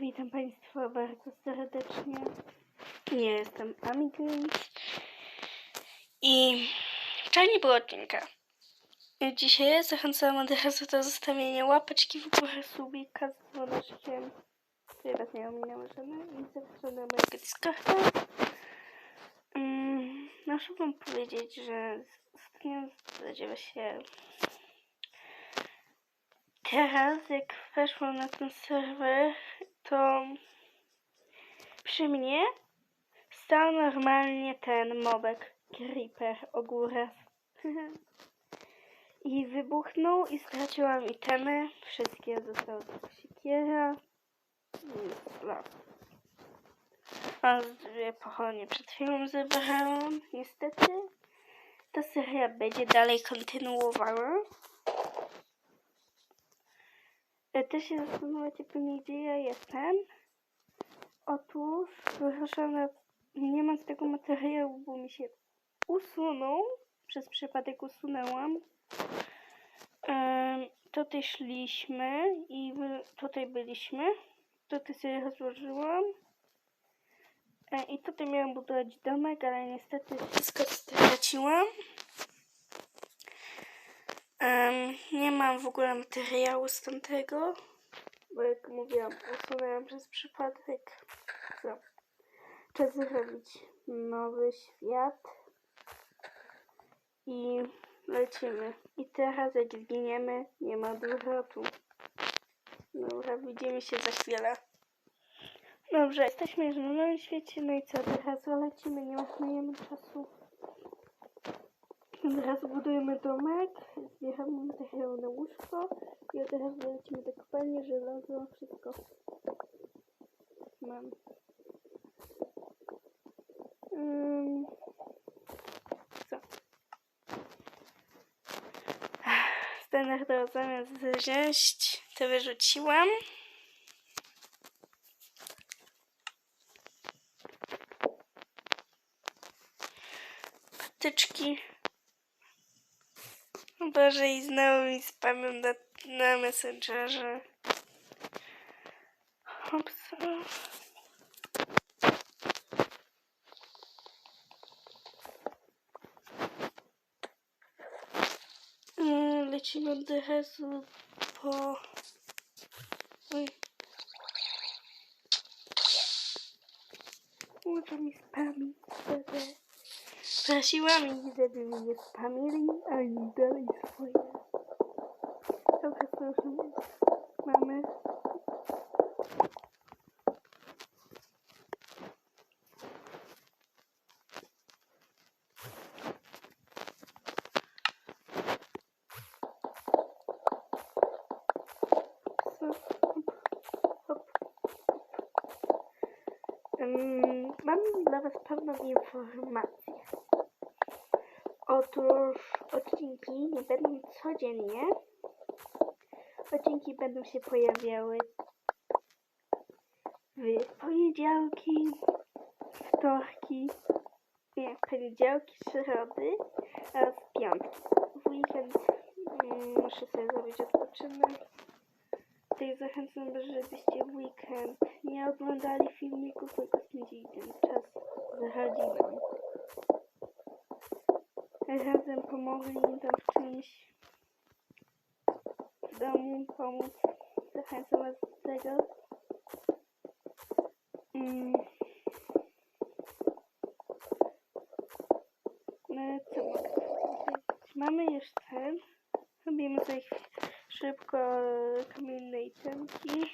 Witam Państwa bardzo serdecznie. Ja jestem Amigris i wczoraj nie było odcinka. Dzisiaj zachęcam od razu do zostawienia łapeczki w górę, subika z dzwoneczkiem. Teraz nie ominęły żadne i zapraszam na mojego Discorda. Mm, muszę wam powiedzieć, że ostatnio zdarzyło się teraz, jak weszłam na ten serwer, to przy mnie stał normalnie ten mobek Creeper ogóra. I wybuchnął i straciłam itemy. Wszystkie zostały tylko siekiera. A dwie pochodnie przed chwilą zebrałam. Niestety ta seria będzie dalej kontynuowała. Też się zastanawiacie pewnie, gdzie ja jestem. Otóż wyruszone, nie mam z tego materiału, bo mi się usunął. Przez przypadek usunęłam. Em, tutaj szliśmy i tutaj byliśmy. Tutaj sobie rozłożyłam. E, I tutaj miałam budować domek, ale niestety wszystko straciłam. Em, nie mam w ogóle materiału z tamtego, bo jak mówiłam, usunęłam przez przypadek. Co? Czas zrobić nowy świat i lecimy. I teraz jak zginiemy, nie ma odwrotu. Dobra, widzimy się za chwilę. Dobrze, jesteśmy już na nowym świecie, no i co, teraz lecimy, nie marnujemy czasu. Teraz budujemy domek, zbieramy materiał na łóżko i od razu lecimy do kopalni, żelazo, wszystko. Mam. Ym, co? Standardowo zamiast wziąć, to wyrzuciłam. Patyczki. Boże, i znowu mi spamią na, na Messengerze. Hops. Mm, Lecimy od razu po... Oj. Mi spami. Bebe. Prosiłam ich, żeby mnie nie spamili, a oni dalej swoje. Dobra, proszę. Mamy. Mam dla Was pewną informację. Otóż odcinki nie będą codziennie. Odcinki będą się pojawiały w poniedziałki, wtorki, nie, poniedziałki, środy oraz piątki. W weekend mm, muszę sobie zrobić odpoczynek. Tutaj zachęcam, żebyście w weekend nie oglądali filmików, tylko spędzili ten czas z rodziną. Razem pomogli im tam w czymś w domu pomóc. Zachęcam was do tego. Mm. No co? Mamy już ten. Robimy sobie szybko kamienne itemki.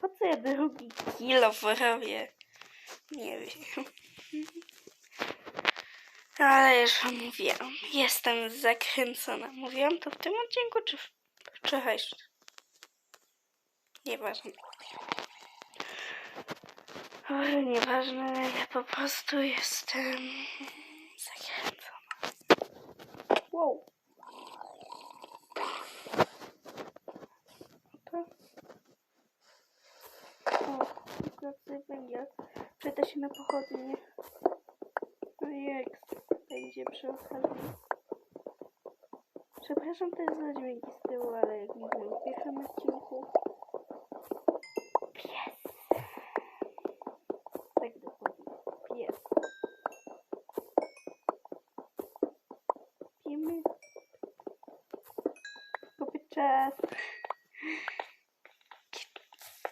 Po co ja drugi kilo robię? Nie wiem. Ale już wam mówiłam, jestem zakręcona. Mówiłam to w tym odcinku, czy w wczorajszym? Nieważne. Ale nieważne, ja po prostu jestem zakręcona. Wow. O, węgiel. Przeda się na pochodnie. No idzie przy okazji. Przepraszam też za dźwięki z tyłu, ale jak mówiłem w pierwszym odcinku. Pies! Tak dokładnie. Pies. Pijemy. Kupić czas.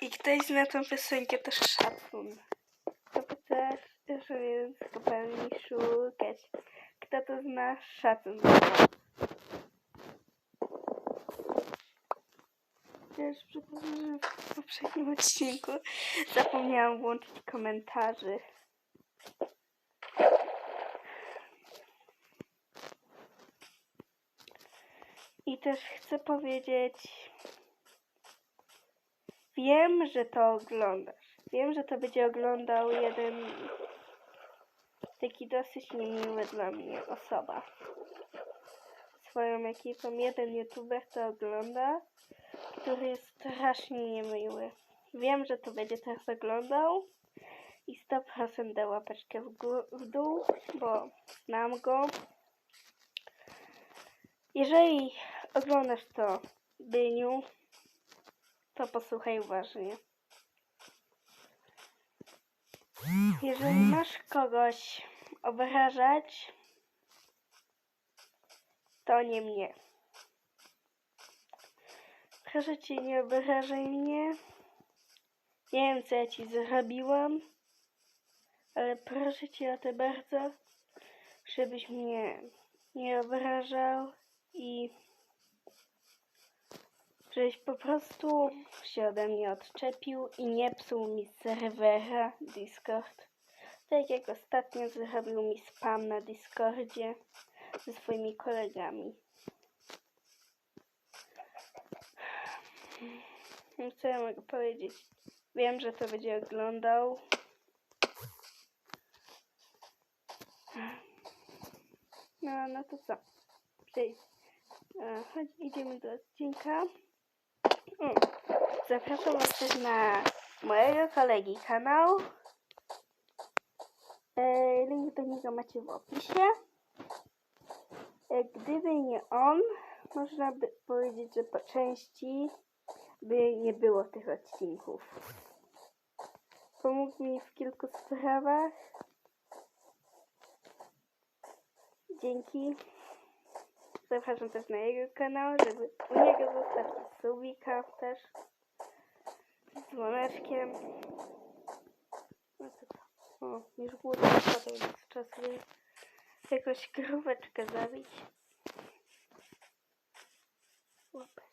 I ktoś zna tą piosenkę też szacun. To też, że jest w kopalni szukać to zna, szacun. za to. Też przepraszam, że w poprzednim odcinku zapomniałam włączyć komentarzy. I też chcę powiedzieć, wiem, że to oglądasz. Wiem, że to będzie oglądał jeden taki dosyć niemiły dla mnie osoba. Swoją ekipą jeden youtuber to ogląda, który jest strasznie niemiły. Wiem, że to będzie teraz oglądał i 100% da łapeczkę w, w dół, bo znam go. Jeżeli oglądasz to, Byniu, to posłuchaj uważnie. Jeżeli masz kogoś obrażać, to nie mnie. Proszę cię, nie obrażaj mnie. Nie wiem, co ja ci zrobiłam, ale proszę cię o to bardzo, żebyś mnie nie obrażał i żebyś po prostu się ode mnie odczepił i nie psuł mi serwera Discord. Tak jak ostatnio zrobił mi spam na Discordzie ze swoimi kolegami. No Co ja mogę powiedzieć? Wiem, że to będzie oglądał. No, no to co? Przejdź. Chodź, idziemy do odcinka. Zapraszam Was też na mojego kolegi kanał. E, Link do niego macie w opisie. E, Gdyby nie on, można by powiedzieć, że po części by nie było tych odcinków. Pomógł mi w kilku sprawach. Dzięki. Zapraszam też na jego kanał, żeby u niego zostawić subika też. Z dzwoneczkiem. No? O, już głodny spadł, więc czas jakąś króweczkę zabić. Łapać.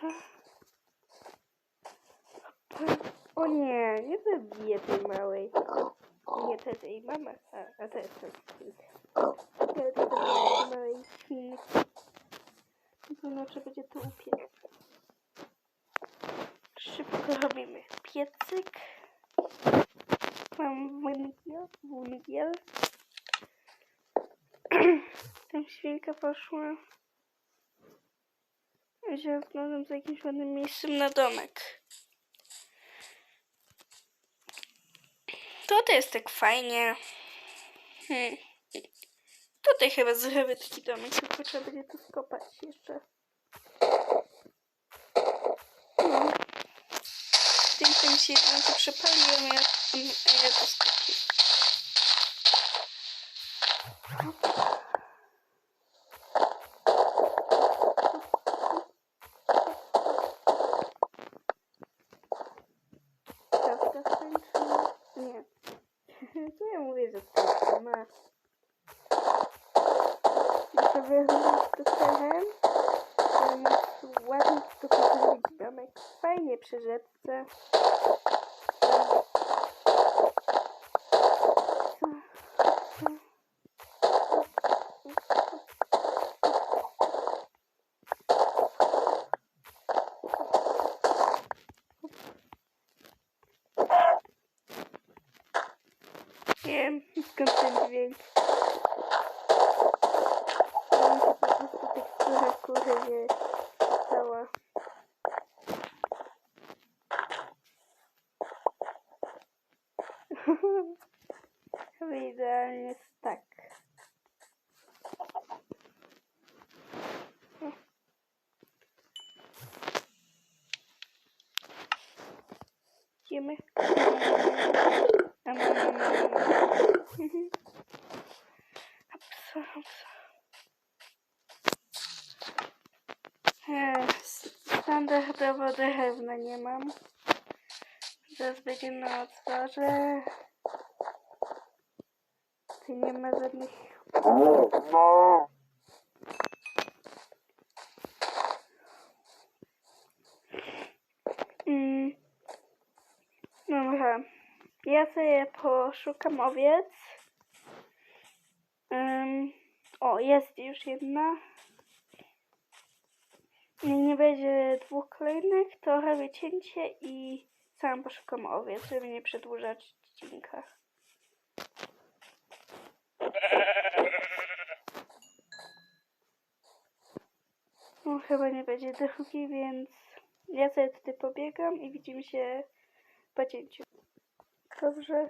Co? O nie, nie zabiję tej małej. Nie, to jest jej mama, a, a to jest ten świnka. Ja to tej małej świnki. To znaczy będzie to upiec. Szybko robimy piecyk. Mam węgiel, węgiel. Tam świnka poszła. Wziąłem znalazłem za jakimś ładnym miejscem na domek. Tutaj jest tak fajnie. Hmm. Tutaj chyba zrobię taki domek, tylko trzeba będzie to skopać jeszcze. Tym tym się jedno to przepaliłem, ja, ja skopię. Kawka skończyła? Nie. Co ja mówię, że to ma? I sobie teren. Ładnie tu zrobić domek. Fajnie przy rzece. Nie wiem skąd ten dźwięk. To mi się po prostu tekstura kury nie stała. Chyba idealnie jest tak. Idziemy. Am, am, am, am, am. Mhm. Hopsa, hopsa. Standardowo drewna nie mam. Zaraz będzie noc, Boże. Tu nie ma żadnych... Mm. Dobra. Ja sobie poszukam owiec. Ym, o, jest już jedna. Nie będzie dwóch kolejnych, to robię cięcie i sam poszukam owiec, żeby nie przedłużać odcinka. No, chyba nie będzie drugi, więc ja sobie tutaj pobiegam i widzimy się po cięciu. Dobrze,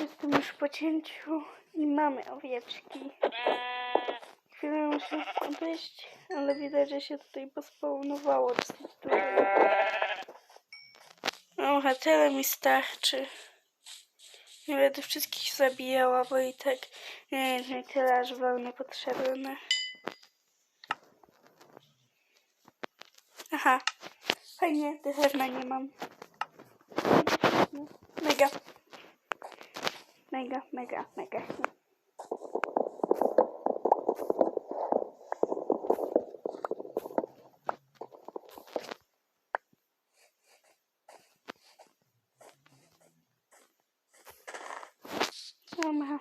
jestem już po cięciu i mamy owieczki. Chwilę muszę odejść, ale widać, że się tutaj pospawnowało dosyć dużo. Dobra, tyle mi starczy. Nie będę wszystkich zabijała, bo i tak nie jest mi tyle aż wełny potrzebne. Aha, fajnie, drewna nie mam. Mega. Mega, mega, mega. Dobra.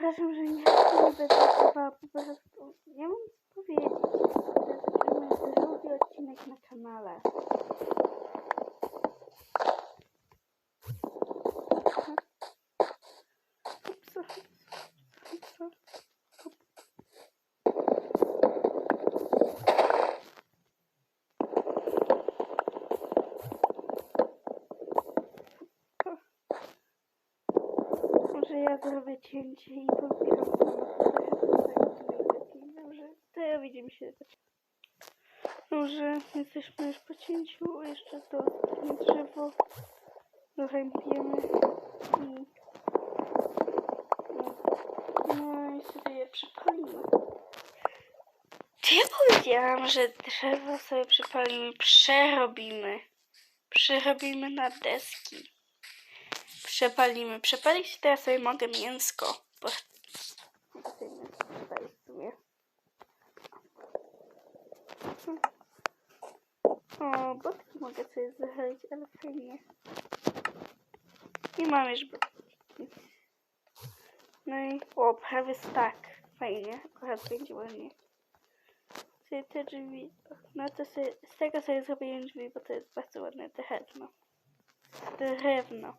Przepraszam, że nie, chyba po prostu. Nie mam co powiedzieć. To jest mój drugi odcinek na kanale. Ja zrobię cięcie i pobieram Dobrze, to ja widzimy się. Dobrze, jesteśmy już po cięciu. Jeszcze to ostatnie drzewo dorębiemy i no i sobie je przypalimy. Czy ja powiedziałam, że drzewo sobie przypalimy, przerobimy. Przerobimy na deski przepalimy. Przepalić teraz sobie mogę mięsko. Bo... O, botki mogę sobie zachęcić, ale fajnie. I mam już botki. No i o, prawie tak. Fajnie, akurat będzie ładnie. Sobie te drzwi, no to sobie, z tego sobie zrobiłem drzwi, bo to jest bardzo ładne drewno. Drewno.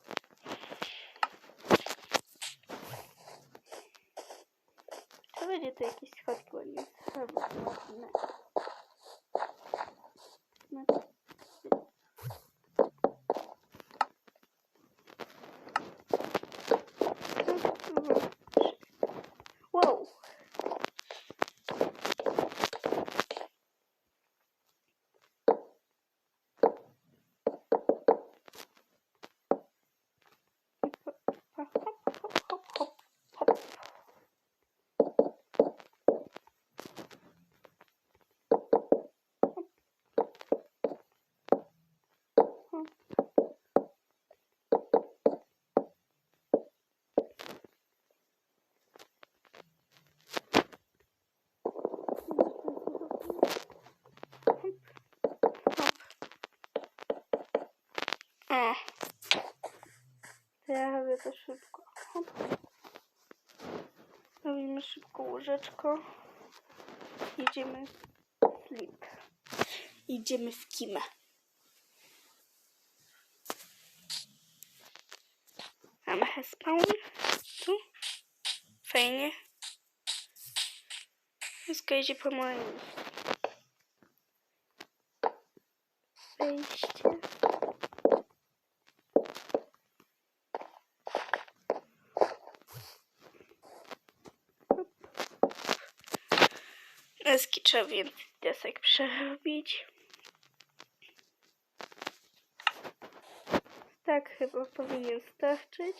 To będzie to jakieś ja robię to szybko. Hop. Robimy szybko łóżeczko. Idziemy w flip. Idziemy w kimę. Mamy respawn. Tu. Fajnie. Wszystko idzie po moim. Wejście. kreski trzeba więcej desek przerobić. Tak chyba powinien starczyć.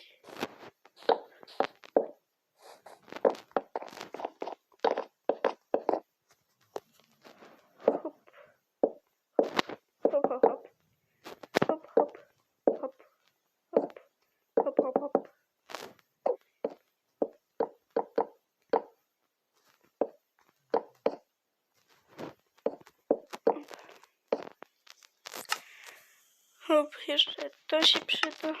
To się przyda.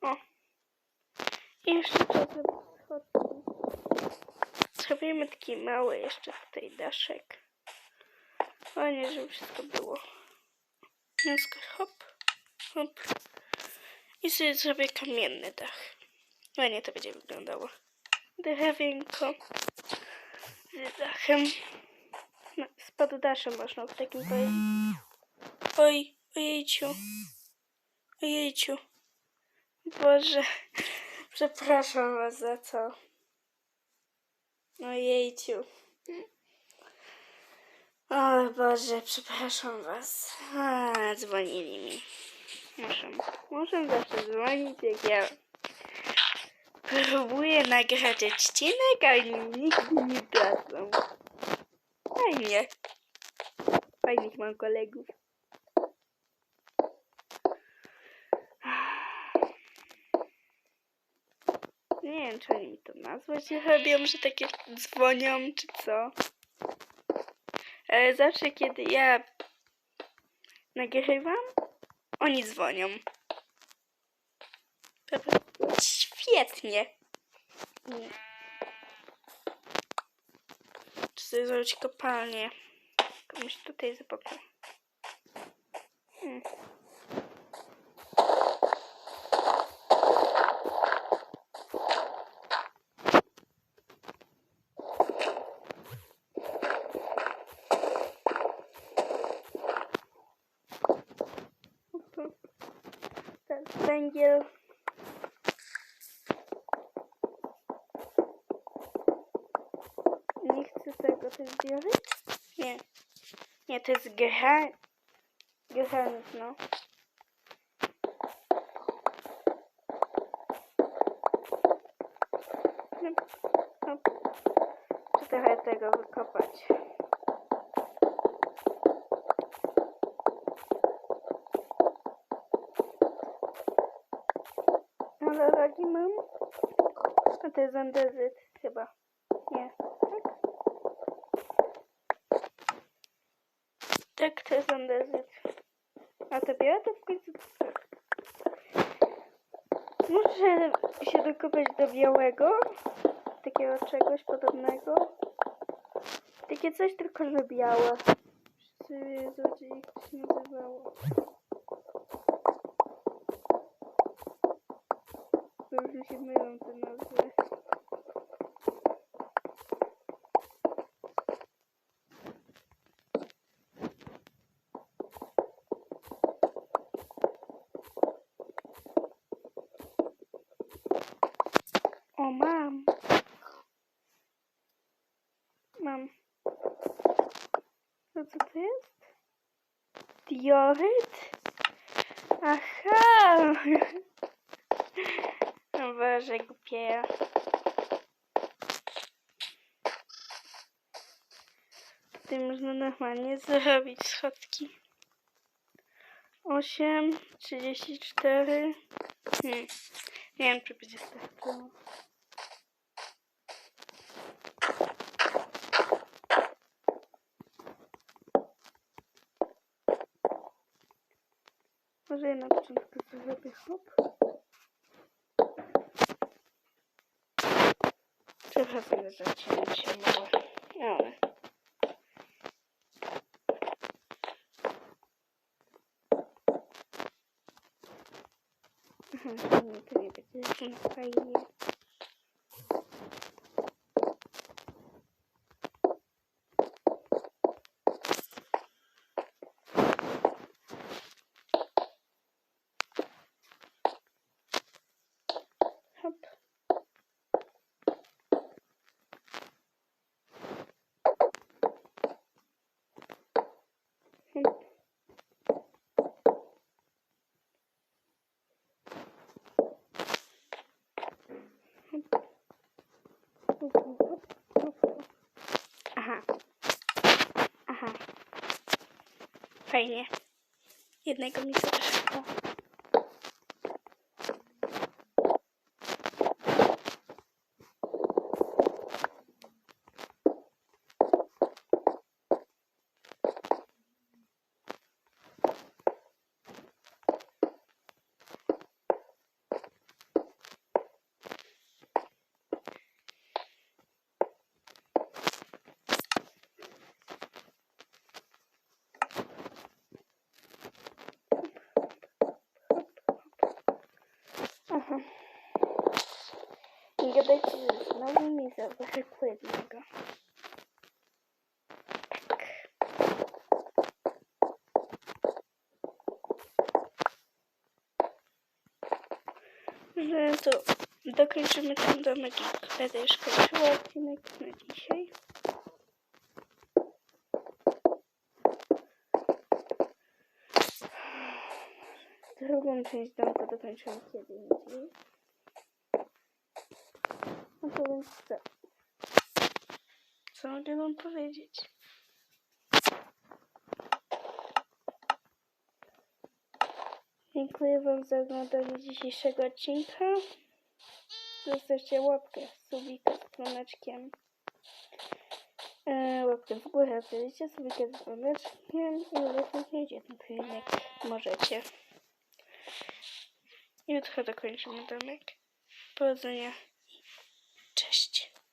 O. I jeszcze to schodki. Zrobimy taki mały jeszcze tutaj daszek. Fajnie, żeby wszystko było. Nisko, hop, hop. I sobie zrobię kamienny dach. Fajnie to będzie wyglądało. Drewienko z dachem. No, z poddaszem można w takim powiedzieć. Oj, ojejciu. Ojejciu. Boże. Przepraszam was za co. Ojejciu. O Boże, przepraszam was. A, dzwonili mi. Muszę, muszę zawsze dzwonić, jak ja próbuję nagrać odcinek, a oni nigdy nie dadzą. Fajnie. Fajnych mam kolegów. Nie wiem, czy oni to nazwać robią, że takie dzwonią, czy co. Ale zawsze, kiedy ja nagrywam, oni dzwonią. Świetnie. Nie. Czy sobie zrobić kopalnię? Komuś tutaj zapomniał. Hmm. Teraz węgiel. Nie chcę tego, jest dioryt? Nie. Nie, to jest geha... Gehanit, no. Hop, hop. Czy trochę tego wykopać? Ale rogi mam? A to jest andezyt chyba. Nie. Tak? Tak, to jest andezyt. A to białe to w końcu co? Muszę się dokopać do białego. Takiego czegoś podobnego. Takie coś tylko, że białe. Wszyscy wiedzą, gdzie jak to się nazywało. To już mi się mylą te nazwy. O, mam. Mam. To co to jest? Dioryt? Aha! No Boże, głupie. Tutaj można normalnie zrobić schodki. 8, 34. Hmm. Nie wiem, czy będzie. Może ja na początku zrobię hop. Przepraszam za zacięcie małe. Ale. Nie, to nie będzie fajnie. Hop. Hmm. Aha. Aha. Fajnie. Jednego mi zabrakło. Nie gadajcie, że znowu mi zabrakło jednego. No to dokończymy ten domek i będę już kończyła odcinek na dzisiaj. Drugą część domku dokończymy kiedy indziej. No to więc co? Co mogę wam powiedzieć? Dziękuję wam za oglądanie dzisiejszego odcinka. Zostawcie łapkę, subika z dzwoneczkiem. E, łapkę w górę oczywiście, subika z dzwoneczkiem i udostępniajcie ten filmik. Możecie. Jutro dokończymy domek. Powodzenia.